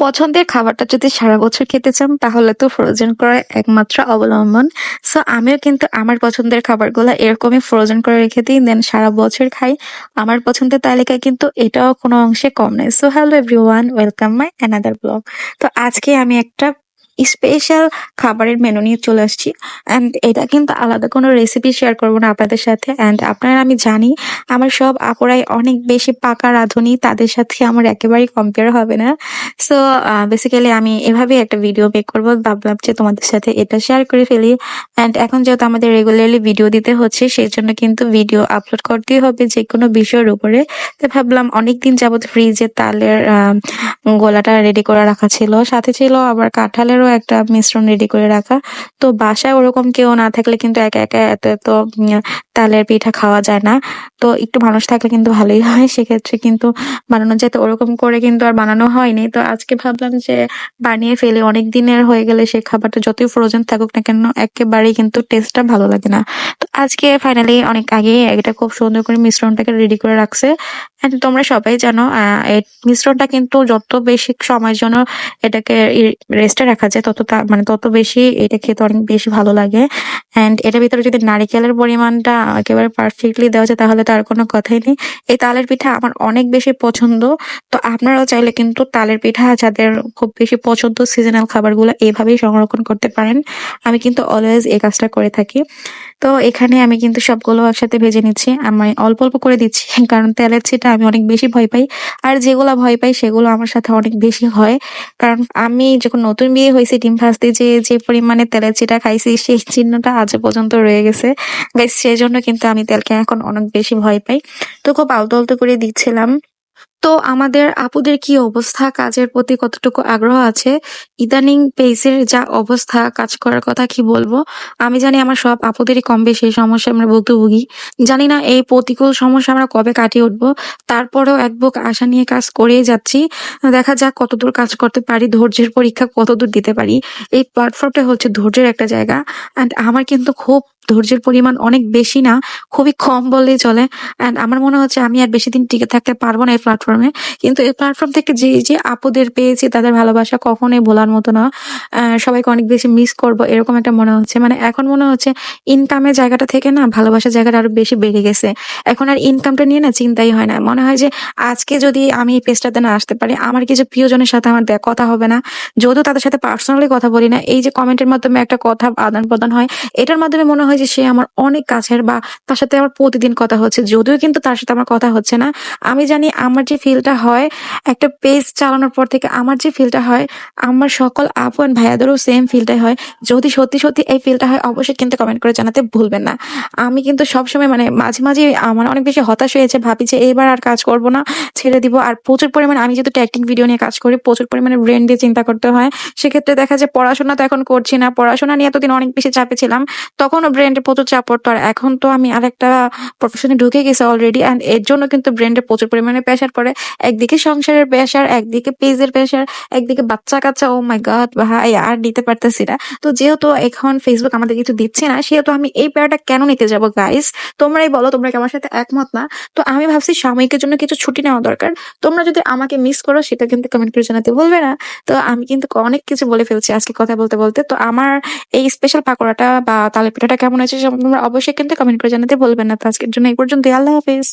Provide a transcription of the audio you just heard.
পছন্দের খাবারটা যদি সারা বছর খেতে চান, তাহলে তো ফ্রোজেন করা একমাত্র অবলম্বন। সো আমিও কিন্তু আমার পছন্দের খাবারগুলো এরকমই ফ্রোজেন করে রেখে দিই দেন সারা বছর খাই। আমার পছন্দের তালিকায় কিন্তু এটাও কোনো অংশে কম নেই so hello everyone welcome my another blog. তো আজকে আমি একটা স্পেশাল খাবারের মেনু নিয়ে চলে আসছি। অ্যান্ড এটা কিন্তু আলাদা কোনো রেসিপি শেয়ার করব না আপনাদের সাথে। অ্যান্ড আপনারা, আমি জানি, আমার সব আপুরাই অনেক বেশি পাকা রাঁধুনি, তাদের সাথে আমার একেবারেই কম্পেয়ার হবে না। সো বেসিক্যালি আমি এভাবেই একটা ভিডিও মেক করব। ভাবলাম যে তোমাদের সাথে এটা শেয়ার করে ফেলি। অ্যান্ড এখন যেহেতু আমাদের রেগুলারলি ভিডিও দিতে হচ্ছে, সেই জন্য কিন্তু ভিডিও আপলোড করতেই হবে যে কোনো বিষয়ের উপরে। তো ভাবলাম অনেকদিন যাবত ফ্রিজে তালের গোলাটা রেডি করে রাখা ছিল। সাথে ছিল আবার কাঁঠালেরও একটা মিশ্রণ রেডি করে রাখা। তো বাসায় ওরকম কেউ না থাকলে কিন্তু একা একা এত এত তালের পিঠা খাওয়া যায় না। তো একটু মানুষ থাকলে কিন্তু ভালোই হয়। সেক্ষেত্রে কিন্তু বানানো যায়। তো ওরকম করে কিন্তু আর বানানো হয়নি। তো আজকে ভাবলাম যে বানিয়ে ফেলে। অনেক দিনের হয়ে গেলে সেই খাবারটা যতই ফ্রোজেন থাকুক না কেন, একেবারেই কিন্তু টেস্টটা ভালো লাগে না। তো আজকে ফাইনালি অনেক আগে এটা খুব সুন্দর করে মিশ্রণটাকে রেডি করে রাখছে। And তোমরা সবাই জানো মিশ্রণটা কিন্তু যত বেশি সময়ের জন্য এটাকে রেস্টে রাখা যায়, তত মানে তত বেশি এটা খেতে অনেক বেশি ভালো লাগে। অ্যান্ড এটার ভিতরে যদি নারিকেলের পরিমাণটা একেবারে পারফেক্টলি দেওয়া যায়, তাহলে তার কোনো কথাই নেই। এই তালের পিঠা আমার অনেক বেশি পছন্দ। তো আপনারাও চাইলে কিন্তু তালের পিঠা যাদের খুব বেশি পছন্দ সিজনাল খাবারগুলো এইভাবেই সংরক্ষণ করতে পারেন। আমি কিন্তু অলওয়েজ এই কাজটা করে থাকি। তো এখানে আমি কিন্তু সবগুলো একসাথে ভেজে নিচ্ছি। আমি অল্প অল্প করে দিচ্ছি, কারণ তেলের ছিটা আমি অনেক বেশি ভয় পাই। আর যেগুলো ভয় পাই, সেগুলো আমার সাথে অনেক বেশি হয়। কারণ আমি যখন নতুন বিয়ে হয়েছি, ডিম ভাজতে যে যে পরিমাণে তেলের চিটা খাইছি, সেই চিহ্নটা আজও পর্যন্ত রয়ে গেছে। গাইস সেই জন্য কিন্তু আমি তেলকে এখন অনেক বেশি ভয় পাই। তো খুব আলতো আলতো করে দিচ্ছিলাম। তো আমাদের আপুদের কি অবস্থা? কাজের প্রতি কতটুকু আগ্রহ আছে? ইদানিং পেজের যা অবস্থা, কাজ করার কথা কি বলব? আমি জানি আমার সব আপুদেরই কম বেশি সমস্যা আমরা ভুক্তভোগী। জানি না এই প্রতিকূল সমস্যা আমরা কবে কাটিয়ে উঠবো। তারপরেও এক বুক আশা নিয়ে কাজ করেই যাচ্ছি। দেখা যাক কতদূর কাজ করতে পারি, ধৈর্যের পরীক্ষা কতদূর দিতে পারি। এই প্ল্যাটফর্মটা হচ্ছে ধৈর্যের একটা জায়গা। অ্যান্ড আমার কিন্তু খুব ধৈর্যের পরিমাণ অনেক বেশি না, খুবই কম বললেই চলে। অ্যান্ড আমার মনে হচ্ছে আমি আর বেশি দিন টিকে থাকতে পারব না এই প্ল্যাটফর্মে কিন্তু এই প্ল্যাটফর্ম থেকে যে যে আপুদের পেয়েছি, তাদের ভালোবাসা কখনোই ভোলার মতো না। সবাইকে অনেক বেশি মিস করব, এরকম একটা মনে হচ্ছে। মানে এখন মনে হচ্ছে ইনকামের জায়গাটা থেকে না, ভালোবাসার জায়গাটা আরও বেশি বেড়ে গেছে। এখন আর ইনকামটা নিয়ে না চিন্তাই হয় না। মনে হয় যে আজকে যদি আমি এই পেজটাতে না আসতে পারি, আমার কিছু প্রিয়জনের সাথে আমার কথা হবে না। যদিও তাদের সাথে পার্সোনালি কথা বলি না, এই যে কমেন্টের মাধ্যমে একটা কথা আদান প্রদান হয়, এটার মাধ্যমে মনে হয় যে সে আমার অনেক কাছের বা তার সাথে আমার প্রতিদিন কথা হচ্ছে। যদিও কিন্তু তার সাথে আমার কথা হচ্ছে না। আমি জানি আমার যে ফিলটা হয়, একটা পেজ চালানোর পর থেকে আমার যে ফিলটা হয়, আমার সকল আপু and ভাইয়াদেরও সেম ফিলটাই হয়। যদি সত্যি সত্যি এই ফিলটা হয়, অবশ্যই কিন্তু কমেন্ট করে জানাতে ভুলবেন না। আমি কিন্তু সবসময় মানে মাঝে মাঝে আমার অনেক বেশি হতাশ হয়েছে ভাবি যে এবার আর কাজ করব না, ছেড়ে দিব। আর প্রচুর পরিমাণে আমি যেহেতু ট্যাক্টিং ভিডিও নিয়ে কাজ করি, প্রচুর পরিমাণে ব্রেন দিয়ে চিন্তা করতে হয়। সেক্ষেত্রে দেখা যায় পড়াশোনা তো এখন করছি না। পড়াশোনা নিয়ে এতদিন অনেক বেশি চাপে ছিলাম, তখনও ব্রেন্ডে প্রচুর চাপ পড়তো। আর এখন তো আমি আরেকটা প্রফেশনে ঢুকে গেছি অলরেডি অ্যান্ড এর জন্য কিন্তু ব্রেন্ডে প্রচুর পরিমাণে প্রেশার পড়ে। একদিকে সংসারের প্রেশার একদিকে পেজের প্রেশার একদিকে বাচ্চা কাচ্চা ও মাই গড ভাই, আর নিতে পারতেছি না। তো যেহেতু এখন ফেসবুক আমাদের কিছু দিচ্ছে না, সেহেতু আমি এই প্যারাটা কেন নিতে যাব গাইস তোমরাই বলো, তোমরা কি আমার সাথে একমত না? তো আমি ভাবছি সাময়িকের জন্য কিছু ছুটি নেওয়া দরকার। তোমরা যদি আমাকে মিস করো, সেটা কিন্তু কমেন্ট করে জানাতে বলবে না। তো আমি কিন্তু অনেক কিছু বলে ফেলছি আজকে কথা বলতে বলতে। তো আমার এই স্পেশাল পাকোড়াটা বা তালে পিঠাটা কেমন আছে তোমরা অবশ্যই কিন্তু কমেন্ট করে জানাতে বলবেন না। তো আজকের জন্য এই পর্যন্ত আল্লাহ হাফিজ।